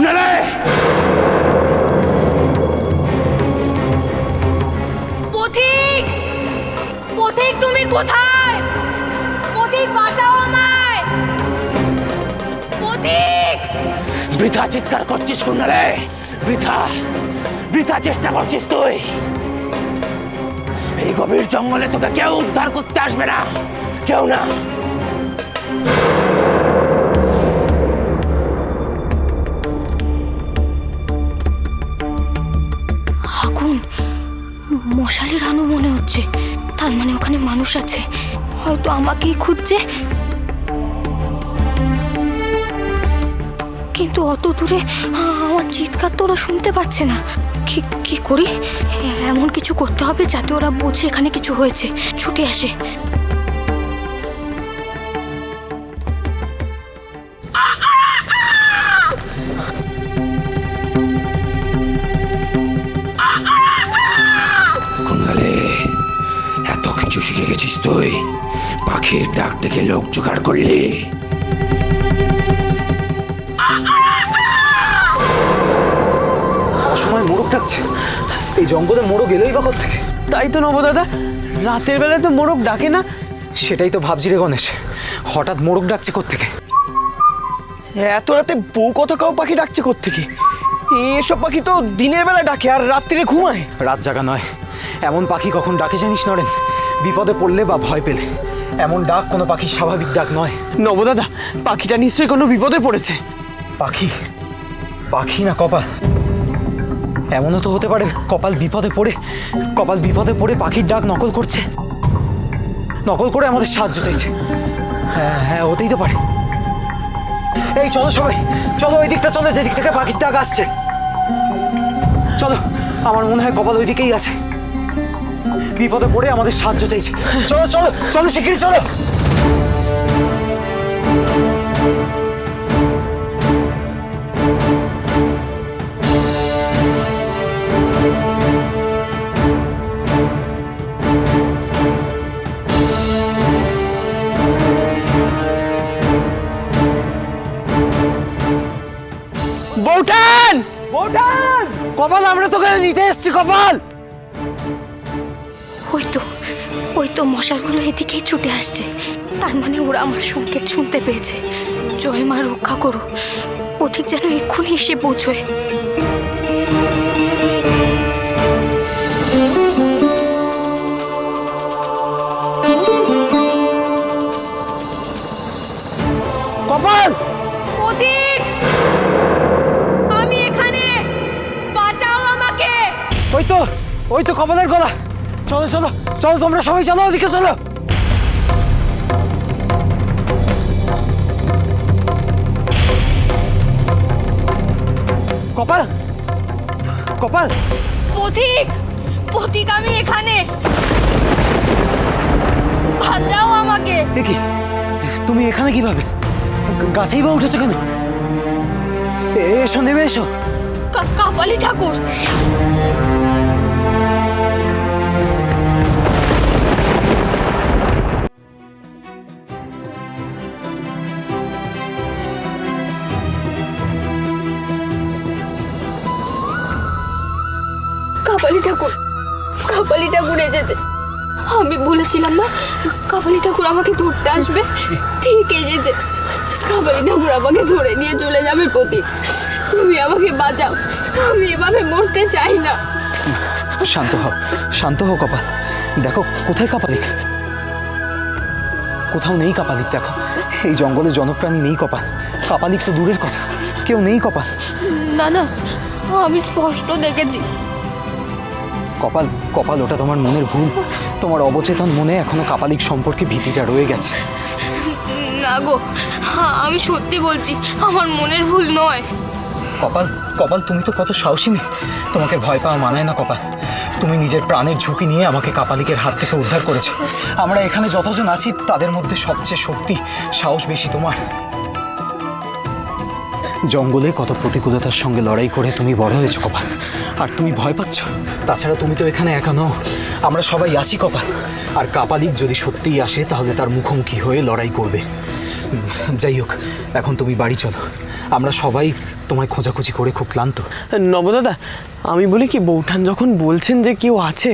শুনালে? পথিক পথিক তুমি কোথায়? পথিক বাঁচাও আমায়। পথিক! বৃথা চিৎকার করছিস শুনালে? বৃথা বৃথা চেষ্টা করছিস তুই। এই গভীর জঙ্গলে তোকে কেউ উদ্ধার করতে আসবে না। কেউ না। মশালের রানু মনে হচ্ছে। তার মানে ওখানে মানুষ আছে। হয়তো আমাকেই খুঁজছে। কিন্তু অত দূরে আমার চিৎকার তো ওরা শুনতে পাচ্ছে না। কি কি করি? এমন কিছু করতে হবে যাতে ওরা বোঝে এখানে কিছু হয়েছে। ছুটে আসে। গেছিস তুই? পাখির ডাক থেকে লোক জোগাড় করলি। অসময় মোরগ ডাকছে। এই জঙ্গলে মোরগ এলোই বা থেকে তাই তো নবদাদা রাতের বেলায় তো মোরগ ডাকে না। সেটাই তো ভাবছি রে গণেশ হঠাৎ মোরগ ডাকছে থেকে এত রাতে বউ কত কাউ পাখি ডাকছে থেকে এসব পাখি তো দিনের বেলা ডাকে আর রাত্রিরে ঘুমায়। রাত জাগা নয় এমন পাখি কখন ডাকে জানিস নরেন? বিপদে পড়লে বা ভয় পেলে। এমন ডাক কোনো পাখির স্বাভাবিক ডাক নয়। নবদাদা পাখিটা নিশ্চয়ই কোনো বিপদে পড়েছে। পাখি? পাখি না কপাল? এমনও তো হতে পারে কপাল বিপদে পড়ে কপাল বিপদে পড়ে পাখির ডাক নকল করছে। নকল করে আমাদের সাহায্য চাইছে। হ্যাঁ হ্যাঁ হতেই তো পারে। এই চলো সবাই চলো ওই দিকটা চলো যেদিক থেকে পাখির ডাক আসছে। চলো আমার মনে হয় কপাল ওই দিকেই আছে। বিপদে পড়ে আমাদের সাহায্য চাইছে। চলো চলো চলো শিগগিরই চলো। বৌঠান! বৌঠান! কপাল আমরা তোকে নিতে এসছি কপাল! ওই তো মশালগুলো এদিকেই ছুটে আসছে। তার মানে ওরা আমার সংকেত শুনতে পেয়েছে। জয় মা রক্ষা করো। পথিক যেন এক্ষুনি এসে পৌঁছয়। কপাল! পথিক! আমি এখানে! বাঁচাও আমাকে! ওই তো ওই তো কপালের গলা। চলো চলো চলো তোমরা সবাই চলো ওদিকে চলো। কপাল কপাল। পথিক পথিক আমি এখানে। বাঁচাও আমাকে। দেখি তুমি এখানে কীভাবে? গাছেই বা উঠেছো কেন? এসো নেমে এসো। কাপালি ঠাকুর। কাপালি ঠাকুর কাপালি ঠাকুর এসেছে আমি বলেছিলাম না কাপালি ঠাকুর আমাকে ধরতে আসবে? ঠিক এসেছে কাপালি ঠাকুর আমাকে ধরে নিয়ে চলে যাবে প্রতীক তুমি আমাকে বাঁচাও। আমি এভাবে মরতে চাই না। শান্ত হও শান্ত হও কপাল। দেখো কোথায় কাপালিক? কোথাও নেই কাপালিক দেখো। এই জঙ্গলে জনপ্রাণী নেই কপাল। কাপালিক তো দূরের কথা কেউ নেই কপাল। না না আমি স্পষ্ট দেখেছি। কপাল কপাল ওটা তোমার মনের ভুল। তোমার অবচেতন মনে এখনও কাপালিক সম্পর্কে ভীতিটা রয়ে গেছে। না গো আমি সত্যি বলছি আমার মনের ভুল নয়। কপাল কপাল তুমি তো কত সাহসী মেয়ে। তোমাকে ভয় পাওয়া মানায় না কপাল। তুমি নিজের প্রাণের ঝুঁকি নিয়ে আমাকে কাপালিকের হাত থেকে উদ্ধার করেছ। আমরা এখানে যতজন আছি তাদের মধ্যে সবচেয়ে শক্তি সাহস বেশি তোমার। জঙ্গলে কত প্রতিকূলতার সঙ্গে লড়াই করে তুমি বড় হয়েছো কপাল। আর তুমি ভয় পাচ্ছ? তাছাড়া তুমি তো এখানে একা নও। আমরা সবাই আছি কপাল। আর কাপালিক যদি সত্যিই আসে তাহলে তার মুখোমুখি হয়ে লড়াই করবে। যাই হোক এখন তুমি বাড়ি চলো। আমরা সবাই তোমায় খোঁজাখুঁজি করে খুব ক্লান্ত। নবদাদা আমি বলি কি বৌঠান যখন বলছেন যে কেউ আছে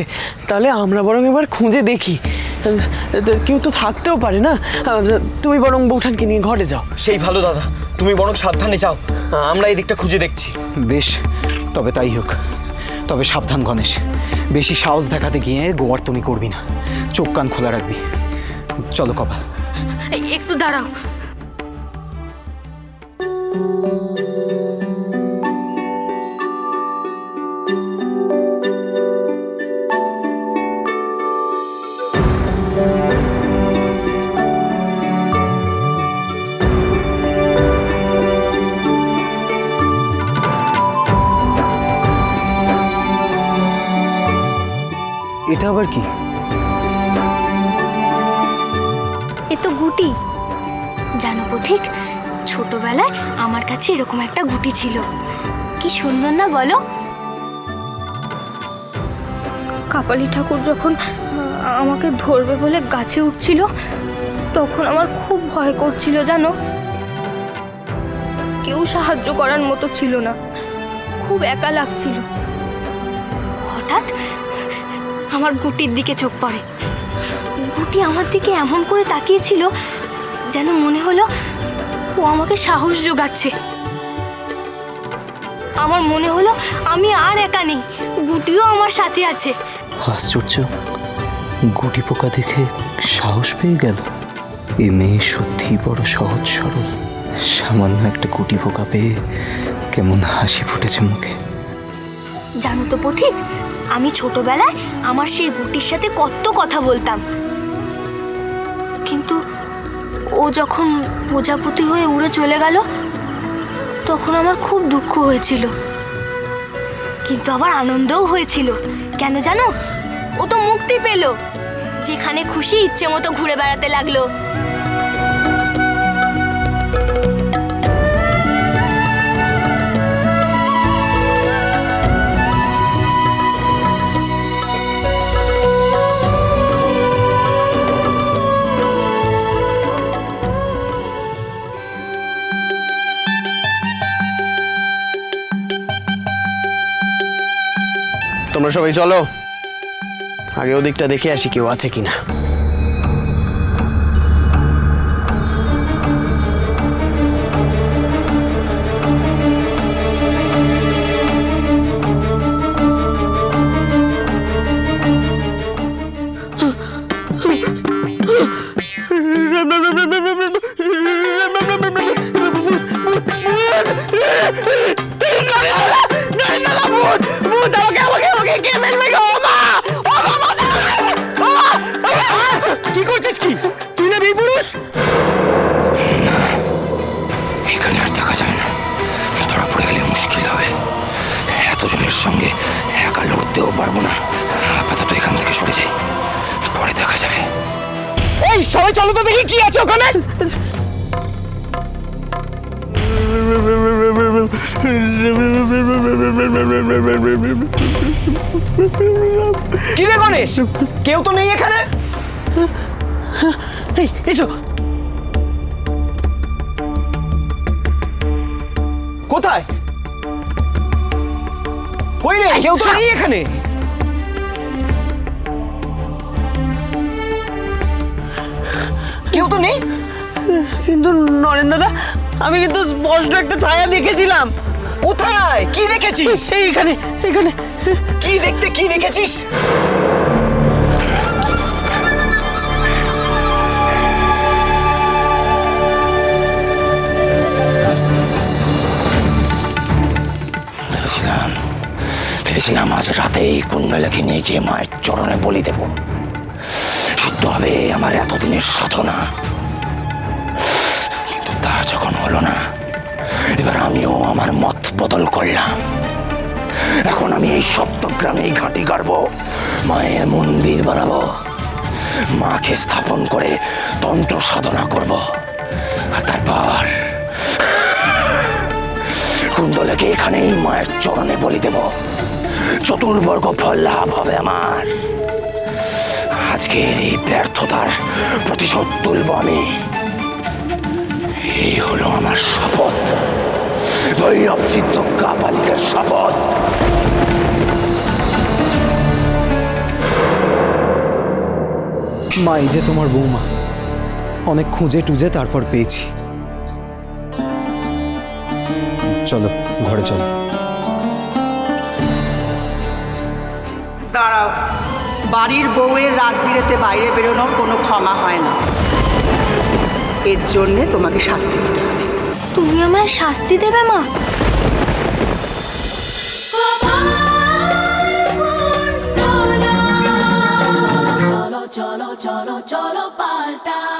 তাহলে আমরা বরং এবার খুঁজে দেখি। কেউ তো থাকতেও পারে না। তুমি বরং বৌঠানকে নিয়ে ঘরে যাও। সেই ভালো দাদা তুমি বরং সাবধানে যাও। আমরা এই দিকটা খুঁজে দেখছি। বেশ তবে তাই হোক। তবে সাবধান, গণেশ। বেশি সাহস দেখাতে গিয়ে গোয়ার তুমি করবি না। চোখ কান খোলা রাখবি। চলো কপাল। একটু দাঁড়াও। এটা আবার কি? এ তো গুটি। জানো ঠিক ছোটবেলায় আমার কাছে এরকম একটা গুটি ছিল। কি সুন্দর না বলো? কাপালি ঠাকুর যখন আমাকে ধরবে বলে গাছে উঠছিল তখন আমার খুব ভয় করছিল জানো? কেউ সাহায্য করার মতো ছিল না। খুব একা লাগছিল। আমার গুটির দিকে চোখ পড়ে। গুটি আমার দিকে এমন করে তাকিয়েছিল যেন মনে হলো ও আমাকে সাহস যোগাচ্ছে। আমার মনে হলো আমি আর একা নেই গুটিও আমার সাথে আছে। আশ্চর্য গুটি পোকা দেখে সাহস পেয়ে গেল? এ মেয়ে সত্যিই বড় সহজ সরল। সামান্য একটা গুটি পোকা পেয়ে কেমন হাসি ফুটেছে মুখে। জানো তো পথিক আমি ছোটবেলায় আমার সেই গুটির সাথে কত কথা বলতাম। কিন্তু ও যখন প্রজাপতি হয়ে উড়ে চলে গেল, তখন আমার খুব দুঃখ হয়েছিল। কিন্তু আবার আনন্দও হয়েছিল। কেন জানো? ও তো মুক্তি পেল। যেখানে খুশি ইচ্ছে মতো ঘুরে বেড়াতে লাগল। তোমরা সবাই চলো। আগে ওদিকটা দেখে আসি কেউ আছে কিনা। একা পারব না। আপাতত এখান থেকে সরে যাই। পরে দেখা যাবে। এই সবাই চলো তো দেখি কি আছে ওখানে। কি রে গণেশ? কেউ তো নেই এখানে? এই এসো। কই রে? কেউ তো নেই এখানে। কেউ তো নেই? কিন্তু নরেন দাদা আমি কিন্তু স্পষ্ট একটা ছায়া দেখেছিলাম। কোথায়? কি দেখেছিস? এইখানে এখানে। কি দেখতে কি দেখেছিস? ভেবেছিলাম আজ রাতেই কুণ্ডলাকে নিয়ে গিয়ে মায়ের চরণে বলি দেব। শুদ্ধ হবে আমার এতদিনের সাধনা। কিন্তু তা যখন হলো না, এবার আমিও আমার মত বদল করলাম। এখন আমি এই সপ্তগ্রামেই ঘাঁটি গাড়ব, মায়ের মন্দির বানাবো, মাকে স্থাপন করে তন্ত্র সাধনা করব। আর তারপর কুণ্ডলাকে এখানেই মায়ের চরণে বলি দেব। চতুর্বর্গ ফল লাভ হবে আমার। আজকের এই ব্যর্থতার প্রতিশোধ তুলব আমি। এই হলো আমার শপথ। ভৈরব সিদ্ধ কাপালিকের শপথ। মা, এই যে তোমার বৌমা। অনেক খুঁজে টুজে তারপর পেয়েছি। চলো, ঘরে চলো। বাড়ির বউয়ের রাত বিরেতে বাইরে বেরোনোর কোনো ক্ষমা হয় না। এর জন্যে তোমাকে শাস্তি দিতে হবে। তুমি আমায় শাস্তি দেবে মা? চলো চলো চলো পাল্টা.